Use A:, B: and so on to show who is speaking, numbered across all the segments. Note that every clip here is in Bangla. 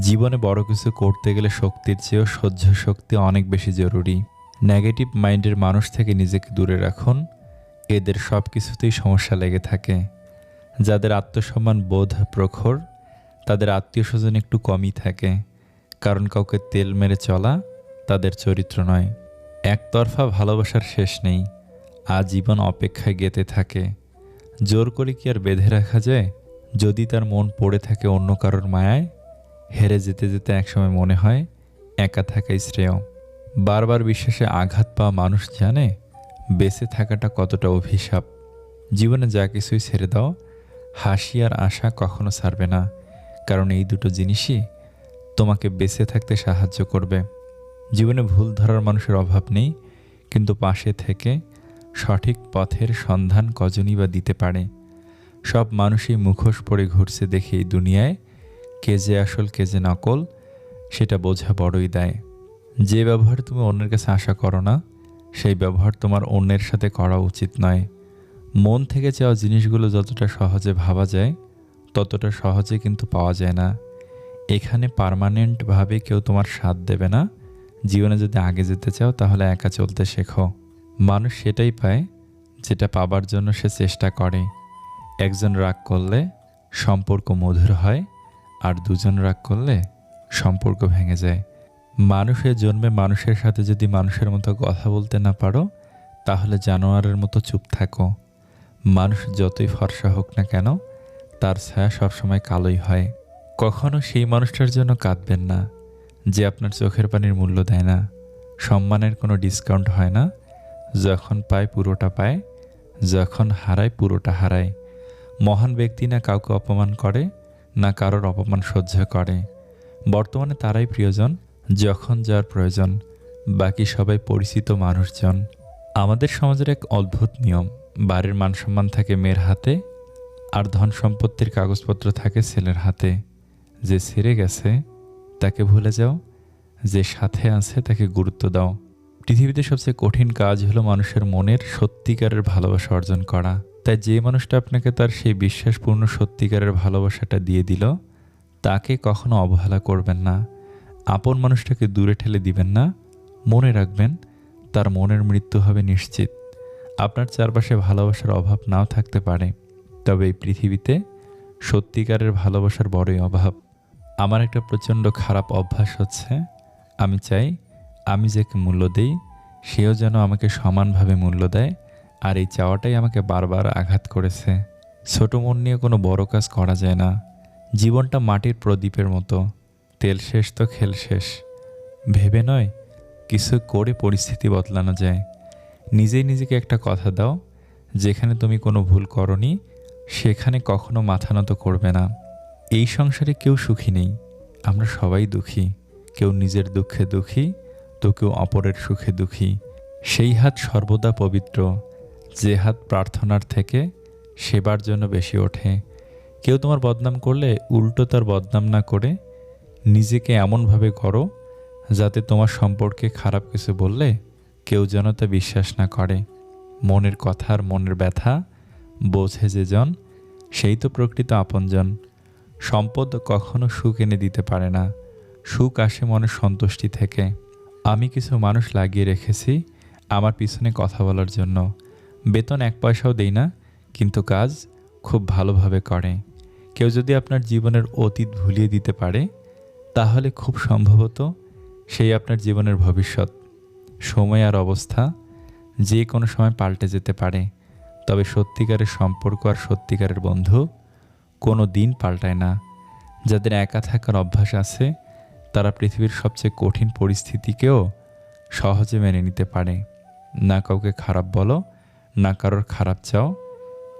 A: জীবনে বড় কিছু করতে গেলে শক্তির চেয়েও সহ্য শক্তি অনেক বেশি জরুরি। নেগেটিভ মাইন্ডের মানুষ থেকে নিজেকে দূরে রাখুন। এদের সব কিছুতেই সমস্যা লেগে থাকে। যাদের আত্মসম্মান বোধ প্রখর, তাদের আত্মীয় স্বজন একটু কমই থাকে। কারণ কাউকে তেল মেরে চলা তাদের চরিত্র নয়। একতরফা ভালোবাসার শেষ নেই। আজীবন অপেক্ষায় গেতে থাকে। জোর করে কি আর বেঁধে রাখা যায়? যদি তার মন পড়ে থাকে অন্য কারোর মায়ায় হেরে যেতে যেতে একসময় মনে হয় একা থাকাই শ্রেয়। বারবার বিশ্বাসে আঘাত পাওয়া মানুষ জানে বেঁচে থাকাটা কতটা অভিশাপ। জীবনে যা কিছুই ছেড়ে দাও, হাসি আর আশা কখনো ছাড়বে না। কারণ এই দুটো জিনিসই তোমাকে বেঁচে থাকতে সাহায্য করবে। জীবনে ভুল ধরার মানুষের অভাব নেই, কিন্তু পাশে থেকে সঠিক পথের সন্ধান কজনই বা দিতে পারে। সব মানুষই মুখোশ পরে ঘুরছে দেখে এই দুনিয়ায় কে যে আসল, কে যে নকল, সেটা বোঝা বড়ই দেয়। যে ব্যবহার তুমি অন্যের কাছে আশা করো না, সেই ব্যবহার তোমার অন্যের সাথে করা উচিত নয়। মন থেকে চাওয়া জিনিসগুলো যতটা সহজে ভাবা যায়, ততটা সহজে কিন্তু পাওয়া যায় না। এখানে পারমানেন্টভাবে কেউ তোমার সাথ দেবে না। জীবনে যদি আগে যেতে চাও, তাহলে একা চলতে শেখো। মানুষ সেটাই পায়, যেটা পাবার জন্য সে চেষ্টা করে। একজন রাগ করলে সম্পর্ক মধুর হয় আর দুজন রাগ করলে সম্পর্ক ভেঙে যায়। মানুষের জন্মে মানুষের সাথে যদি মানুষের মতো কথা বলতে না পারো, তাহলে জানোয়ারের মতো চুপ থাকো। মানুষ যতই ফর্সা হোক না কেন, তার ছায়া সবসময় কালোই হয়। কখনো সেই মানুষটার জন্য কাঁদবেন না, যে আপনার চোখের পানির মূল্য দেয় না। সম্মানের কোনো ডিসকাউন্ট হয় না। যখন পায় পুরোটা পায়, যখন হারায় পুরোটা হারায়। মহান ব্যক্তি না কাউকে অপমান করে না কারোর অপমান সহ্য করে। বর্তমানে তারাই প্রিয়জন, যখন যার প্রয়োজন। বাকি সবাই পরিচিত মানুষজন। আমাদের সমাজের এক অদ্ভুত নিয়ম, বাড়ির মানসম্মান থাকে মেয়ের হাতে, আর ধন সম্পত্তির কাগজপত্র থাকে ছেলের হাতে। যে ছেড়ে গেছে, তাকে ভুলে যাও। যে সাথে আছে, তাকে গুরুত্ব দাও। পৃথিবীতে সবচেয়ে কঠিন কাজ হলো মানুষের মনের সত্যিকারের ভালোবাসা অর্জন করা। তাই যে মানুষটা আপনাকে তার সেই বিশ্বাসপূর্ণ সত্যিকারের ভালোবাসাটা দিয়ে দিল, তাকে কখনো অবহেলা করবেন না, আপন মানুষটাকে দূরে ঠেলে দিবেন না, মনে রাখবেন তার মনের মৃত্যু হবে নিশ্চিত। আপনার চারপাশে ভালোবাসার অভাব নাও থাকতে পারে, তবে এই পৃথিবীতে সত্যিকারের ভালোবাসার বড়ই অভাব। আমার একটা প্রচণ্ড খারাপ অভ্যাস হচ্ছে, আমি চাই আমি যাকে মূল্য দিই, সেও যেন আমাকে সমানভাবে মূল্য দেয় আর এই চাওয়াটাই আমাকে বারবার আঘাত করেছে। ছোট মন নিয়ে কোনো বড় কাজ করা যায় না। জীবনটা মাটির প্রদীপের মতো। তেল শেষ তো খেল শেষ। ভেবে নয়, কিছু করে পরিস্থিতি বদলানো যায়। নিজেই নিজেকে একটা কথা দাও, যেখানে তুমি কোনো ভুল করনি, সেখানে কখনো মাথা নত করবে না। এই সংসারে কেউ সুখী নেই। আমরা সবাই দুঃখী। কেউ নিজের দুঃখে দুঃখী, তো কেউ অপরের সুখে দুঃখী। সেই হাত সর্বদা পবিত্র। হাত প্রার্থনার থেকে সেবার জন্য বেশি ওঠে। কেউ তোমার বদনাম করলে উল্টো তার বদনাম না করে নিজেকে এমনভাবে করো যাতে তোমার সম্পর্কে খারাপ কিছু বললে কেউ যেন তা বিশ্বাস না করে। মনের কথার মনের ব্যথা বোঝে যে জন, সেই তো প্রকৃত আপনজন। সম্পদ কখনো সুখ এনে দিতে পারে না। সুখ আসে মনের সন্তুষ্টি থেকে। আমি কিছু মানুষ লাগিয়ে রেখেছি আমার পিছনে কথা বলার জন্য। বেতন এক পয়সাও দেই না, কিন্তু কাজ খুব ভালোভাবে করে। কেউ যদি আপনার জীবনের অতীত ভুলিয়ে দিতে পারে, তাহলে খুব সম্ভবত সেই আপনার জীবনের ভবিষ্যৎ, সময় আর অবস্থা যে কোনো সময় পাল্টে যেতে পারে। তবে সত্যিকারের সম্পর্ক আর সত্যিকারের বন্ধু কোনো দিন পাল্টায় না। যাদের একা থাকার অভ্যাস আছে, তারা পৃথিবীর সবচেয়ে কঠিন পরিস্থিতিকেও সহজে মেনে নিতে পারে। না কাউকে খারাপ বলো না কারোর খারাপ চাও,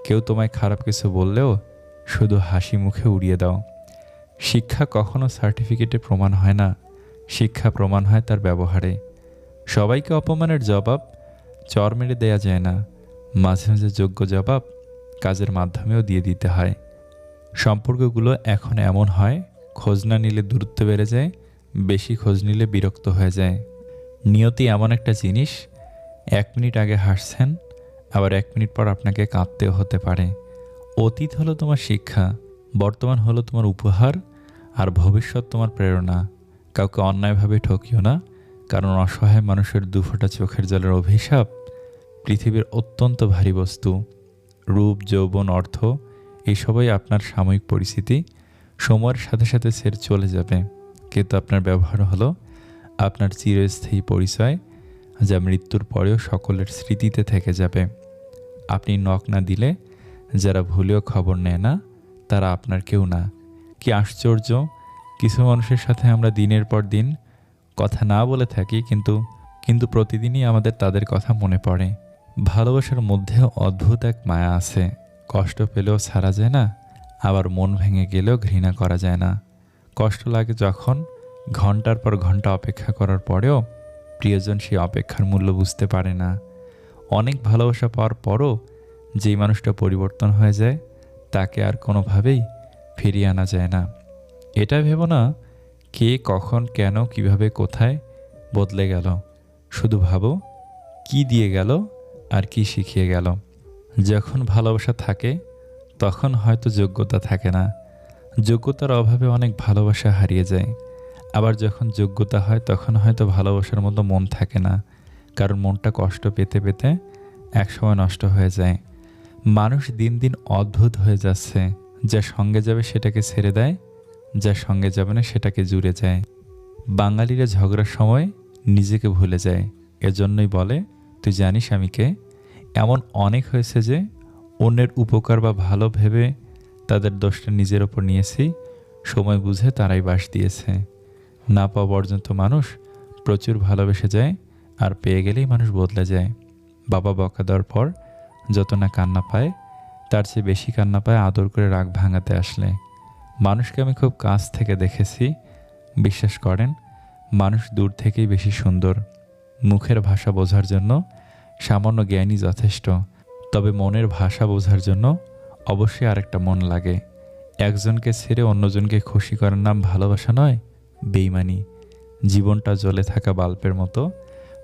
A: কেউ তোমায় খারাপ কিছু বললেও শুধু হাসি মুখে উড়িয়ে দাও। শিক্ষা কখনো সার্টিফিকেটে প্রমাণ হয় না, শিক্ষা প্রমাণ হয় তার ব্যবহারে। সবাইকে অপমানের জবাব চর মেরে দেয়া যায় না, মাঝে মাঝে যোগ্য জবাব কাজের মাধ্যমেও দিয়ে দিতে হয়। সম্পর্কগুলো এখন এমন হয়, খোঁজ না নিলে দূরত্ব বেড়ে যায়, বেশি খোঁজ নিলে বিরক্ত হয়ে যায়। নিয়তি এমন একটা জিনিস, এক মিনিট আগে হাসছেন আবার এক মিনিট পর আপনাকে কাঁদতেও হতে পারে। অতীত হলো তোমার শিক্ষা, বর্তমান হলো তোমার উপহার, আর ভবিষ্যৎ তোমার প্রেরণা। কাউকে অন্যায়ভাবে ঠকিও না, কারণ অসহায় মানুষের দুফোঁটা চোখের জলের অভিশাপ পৃথিবীর অত্যন্ত ভারী বস্তু। রূপ, যৌবন, অর্থ এইসবই আপনার সাময়িক পরিস্থিতি। সময়ের সাথে সাথে সের চলে যাবে। কিন্তু আপনার ব্যবহার হলো আপনার চিরস্থায়ী পরিচয়, যা মৃত্যুর পরেও সকলের স্মৃতিতে থেকে যাবে। আপনি নখ না দিলে যারা ভুলেও খবর নেয় না, তারা আপনার কেউ না। কি আশ্চর্য! কিছু মানুষের সাথে আমরা দিনের পর দিন কথা না বলে থাকি, কিন্তু কিন্তু প্রতিদিনই আমাদের তাদের কথা মনে পড়ে। ভালোবাসার মধ্যেও অদ্ভুত এক মায়া আছে। কষ্ট পেলেও ছাড়া যায় না, আবার মন ভেঙে গেলেও ঘৃণা করা যায় না। কষ্ট লাগে যখন ঘণ্টার পর ঘণ্টা অপেক্ষা করার পরেও প্রিয়জন সেই অপেক্ষার মূল্য বুঝতে পারে না। অনেক ভালোবাসা পাওয়ার পরও যেই মানুষটা পরিবর্তন হয়ে যায়, তাকে আর কোনোভাবেই ফিরিয়ে আনা যায় না। এটা ভেবো না কে কখন, কেন, কীভাবে, কোথায় বদলে গেল। শুধু ভাবো কি দিয়ে গেল আর কি শিখিয়ে গেল। যখন ভালোবাসা থাকে, তখন হয়তো যোগ্যতা থাকে না। যোগ্যতার অভাবে অনেক ভালোবাসা হারিয়ে যায়। আবার যখন যোগ্যতা হয়, তখন হয়তো ভালোবাসার মতো মন থাকে না। কারণ মনটা কষ্ট পেতে পেতে একসময় নষ্ট হয়ে যায়। মানুষ দিন দিন অদ্ভুত হয়ে যাচ্ছে। যা সঙ্গে যাবে সেটাকে ছেড়ে দেয়, যা সঙ্গে যাবে না সেটাকে জুড়ে যায়। বাঙালিরা ঝগড়ার সময় নিজেকে ভুলে যায়। এজন্যই বলে, তুই জানিস আমি কে? এমন অনেক হয়েছে যে, অন্যের উপকার বা ভালো ভেবে তাদের দোষটা নিজের ওপর নিয়েছি, সময় বুঝে তারাই বাস দিয়েছে। না পাওয়া পর্যন্ত মানুষ প্রচুর ভালোবেসে যায় আর পেয়ে গেলেই মানুষ বদলে যায়। বাবা বকা দেওয়ার পর যত না কান্না পায়, তার চেয়ে বেশি কান্না পায় আদর করে রাগ ভাঙাতে আসলে। মানুষকে আমি খুব কাছ থেকে দেখেছি। বিশ্বাস করেন, মানুষ দূর থেকেই বেশি সুন্দর। মুখের ভাষা বোঝার জন্য সামান্য জ্ঞানই যথেষ্ট। তবে মনের ভাষা বোঝার জন্য অবশ্যই আরেকটা মন লাগে। একজনকে ছেড়ে অন্যজনকে খুশি করার নাম ভালোবাসা নয়, বেইমানি। জীবনটা জ্বলে থাকা বাল্বের মতো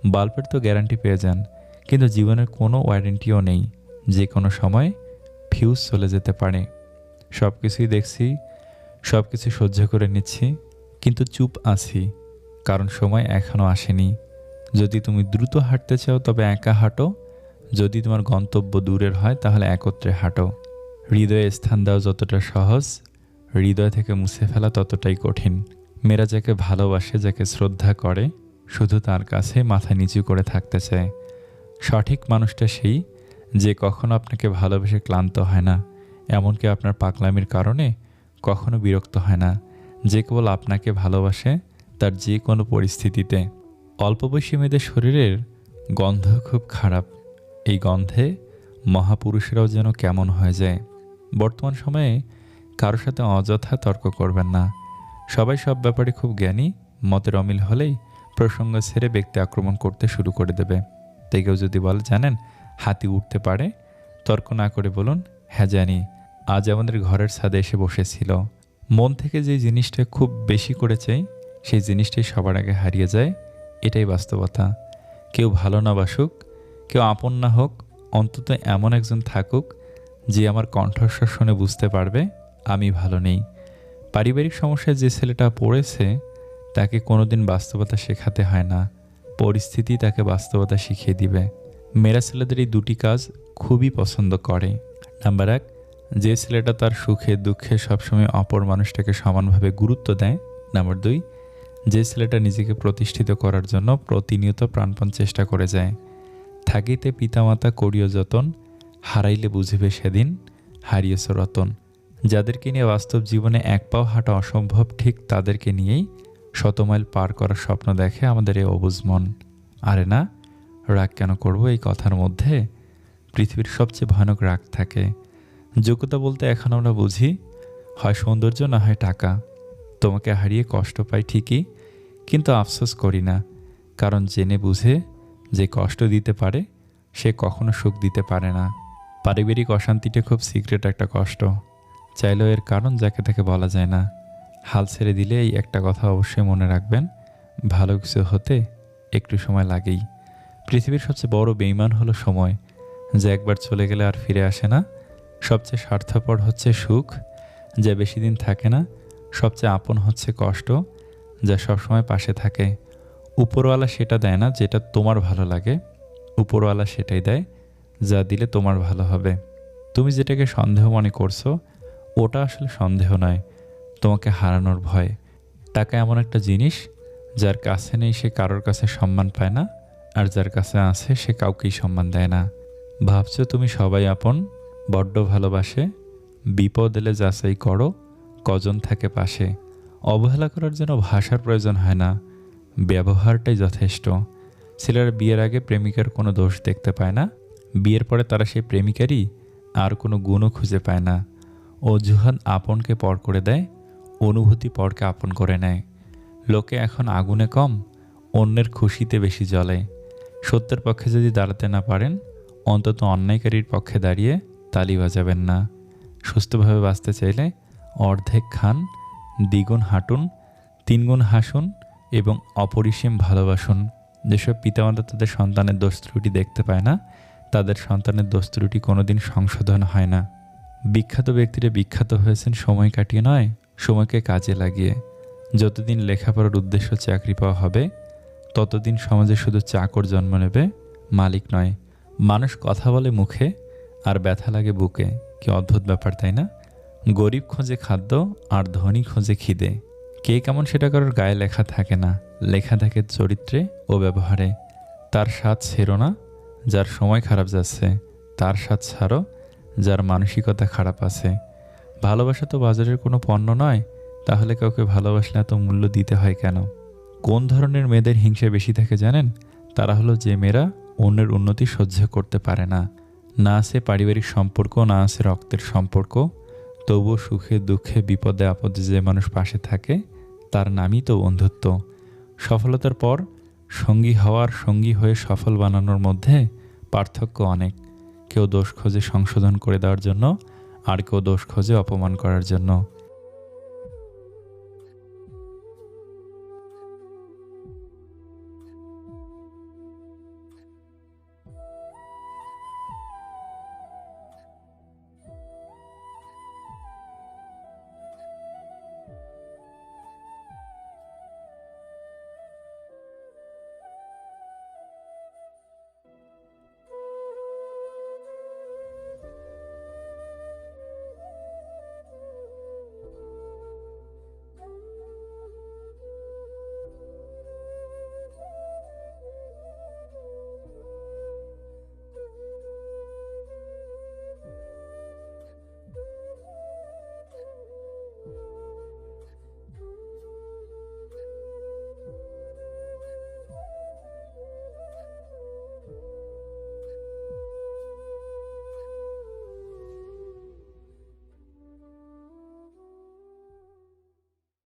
A: বাল্বের তো গ্যারান্টি পেয়ে যান, কিন্তু জীবনের কোনো ওয়ারেন্টিও নেই, যে কোনো সময় ফিউজ চলে যেতে পারে। সব কিছুই দেখছি, সব কিছু সহ্য করে নিচ্ছি, কিন্তু চুপ আছি, কারণ সময় এখনও আসেনি। যদি তুমি দ্রুত হাঁটতে চাও, তবে একা হাঁটো। যদি তোমার গন্তব্য দূরের হয়, তাহলে একত্রে হাঁটো। হৃদয়ে স্থান দেওয়া যতটা সহজ, হৃদয় থেকে মুছে ফেলা ততটাই কঠিন। মেয়েরা যাকে ভালোবাসে, যাকে শ্রদ্ধা করে শুধু তার কাছে মাথা নিচু করে থাকতে চায়। সঠিক মানুষটা সেই যে কখনো আপনাকে ভালোবেসে ক্লান্ত হয় না, এমনকি আপনার পাকলামির কারণে কখনো বিরক্ত হয় না। যে কেবল আপনাকে ভালোবাসে তার যে কোনো পরিস্থিতিতে। অল্প বয়সী মেয়েদের শরীরের গন্ধ খুব খারাপ। এই গন্ধে মহাপুরুষেরাও যেন কেমন হয়ে যায়। বর্তমান সময়ে কারোর সাথে অযথা তর্ক করবেন না। সবাই সব ব্যাপারে খুব জ্ঞানী, মতের অমিল হলেই প্রসঙ্গ ছেড়ে ব্যক্তি আক্রমণ করতে শুরু করে দেবে। তাই কেউ যদি বলে, জানেন, হাতি উঠতে পারে, তর্ক না করে বলুন হ্যাঁ জানি। আজ আমাদের ঘরের ছাদে এসে বসেছিল। মন থেকে যে জিনিসটা খুব বেশি করে চাই, সেই জিনিসটাই সবার আগে হারিয়ে যায়। এটাই বাস্তবতা। কেউ ভালো না বাসুক, কেউ আপন না হোক, অন্তত এমন একজন থাকুক, যে আমার কণ্ঠস্বর শুনে বুঝতে পারবে, আমি ভালো নেই। পারিবারিক সমস্যায় যে ছেলেটা পড়েছে তাকে কোনোদিন বাস্তবতা শেখাতে হয় না। পরিস্থিতি তাকে বাস্তবতা শিখিয়ে দিবে। মেয়েরা ছেলেদের এই দুটি কাজ খুবই পছন্দ করে। নাম্বার এক, যে ছেলেটা তার সুখে দুঃখে সবসময় অপর মানুষটাকে সমানভাবে গুরুত্ব দেয়। নাম্বার দুই, যে ছেলেটা নিজেকে প্রতিষ্ঠিত করার জন্য প্রতিনিয়ত প্রাণপণ চেষ্টা করে যায়। থাকিতে পিতামাতা করিও যতন, হারাইলে বুঝিবে সেদিন হারিয়েছ রতন। যাদেরকে নিয়ে বাস্তব জীবনে এক পাও হাঁটা অসম্ভব, ঠিক তাদেরকে নিয়েই শত মাইল পার করার স্বপ্ন দেখে আমাদের এই অবুজ মন। আরে না, রাগ কেন করব এই কথার মধ্যে? পৃথিবীর সবচেয়ে ভয়ানক রাগ থাকে। যোগ্যতা বলতে এখন আমরা বুঝি, হয় সৌন্দর্য না হয় টাকা। তোমাকে হারিয়ে কষ্ট পাই ঠিকই, কিন্তু আফসোস করি না। কারণ জেনে বুঝে, যে কষ্ট দিতে পারে, সে কখনো সুখ দিতে পারে না। পারিবারিক অশান্তিটা খুব সিক্রেট একটা কষ্ট। চাইলেও এর কারণ যাকে তাকে বলা যায় না। হাল ছেড়ে দিলে এই একটা কথা অবশ্যই মনে রাখবেন, ভালো কিছু হতে একটু সময় লাগেই। পৃথিবীর সবচেয়ে বড় বেইমান হলো সময়, যা একবার চলে গেলে আর ফিরে আসে না। সবচেয়ে স্বার্থপর হচ্ছে সুখ, যা বেশি দিন থাকে না, সবচেয়ে আপন হচ্ছে কষ্ট, যা সবসময় পাশে থাকে। উপরওয়ালা সেটা দেয় না যেটা তোমার ভালো লাগে, উপরওয়ালা সেটাই দেয় যা দিলে তোমার ভালো হবে। তুমি যেটাকে সন্দেহ মনে করছ, ওটা আসলে সন্দেহ নয়। তোমাকে হারানোর ভয়। টাকা এমন একটা জিনিস যার কাছে নেই সে কারোর কাছে সম্মান পায় না, আর যার কাছে আছে সে কাউকেই সম্মান দেয় না। ভাবছ তুমি সবাই আপন, বড্ড ভালোবাসে, বিপদ এলে যাচাই করো, কজন থাকে পাশে। অবহেলা করার জন্য ভাষার প্রয়োজন হয় না, ব্যবহারটাই যথেষ্ট। ছেলেরা বিয়ের আগে প্রেমিকার কোনো দোষ দেখতে পায় না, বিয়ের পরে তারা সেই প্রেমিকারই আর কোনো গুণও খুঁজে পায় না। অজুহাত আপনকে পর করে দেয় অনুভূতি পরকে আপন করে নেয়। লোকে এখন আগুনে কম, অন্যের খুশিতে বেশি জ্বলে। সত্যের পক্ষে যদি দাঁড়াতে না পারেন, অন্তত অন্যায়কারীর পক্ষে দাঁড়িয়ে তালি বাজাবেন না। সুস্থভাবে বাঁচতে চাইলে অর্ধেক খান, দ্বিগুণ হাঁটুন, তিনগুণ হাসুন এবং অপরিসীম ভালোবাসুন। যেসব পিতামাতা তাদের সন্তানের দোষ ত্রুটি দেখতে পায় না, তাদের সন্তানের দোষ ত্রুটি কোনোদিন সংশোধন হয় না। বিখ্যাত ব্যক্তিরা বিখ্যাত হয়েছেন সময় কাটিয়ে নয় সময়কে কাজে লাগিয়ে যতদিন লেখাপড়ার উদ্দেশ্য চাকরি পাওয়া হবে, ততদিন সমাজে শুধু চাকর জন্ম নেবে, মালিক নয়, মানুষ কথা বলে মুখে আর ব্যথা লাগে বুকে। কি অদ্ভুত ব্যাপার, তাই না? গরিব খোঁজে খাদ্য আর ধনী খোঁজে খিদে। কে কেমন সেটা কারোর গায়ে লেখা থাকে না। লেখা থাকে চরিত্রে ও ব্যবহারে। তার স্বাদ ছেড়ো না, যার সময় খারাপ যাচ্ছে। তার স্বাদ ছাড়ো, যার মানসিকতা খারাপ আছে। ভালোবাসা তো বাজারের কোনো পণ্য নয়, তাহলে কাউকে ভালোবাসলে এত মূল্য দিতে হয় কেন? কোন ধরনের মেয়েদের হিংসা বেশি থাকে জানেন? তারা হলো যে মেয়েরা অন্যের উন্নতি সহ্য করতে পারে না। না আছে পারিবারিক সম্পর্ক, না আছে রক্তের সম্পর্ক। তবুও সুখে, দুঃখে, বিপদে, আপদে যে মানুষ পাশে থাকে, তার নামই তো বন্ধুত্ব। সফলতার পর সঙ্গী হওয়ার সঙ্গী হয়ে সফল বানানোর মধ্যে পার্থক্য অনেক। কেউ দোষ খোঁজে সংশোধন করে দেওয়ার জন্য আর কেউ দোষ খোঁজে অপমান করার জন্য।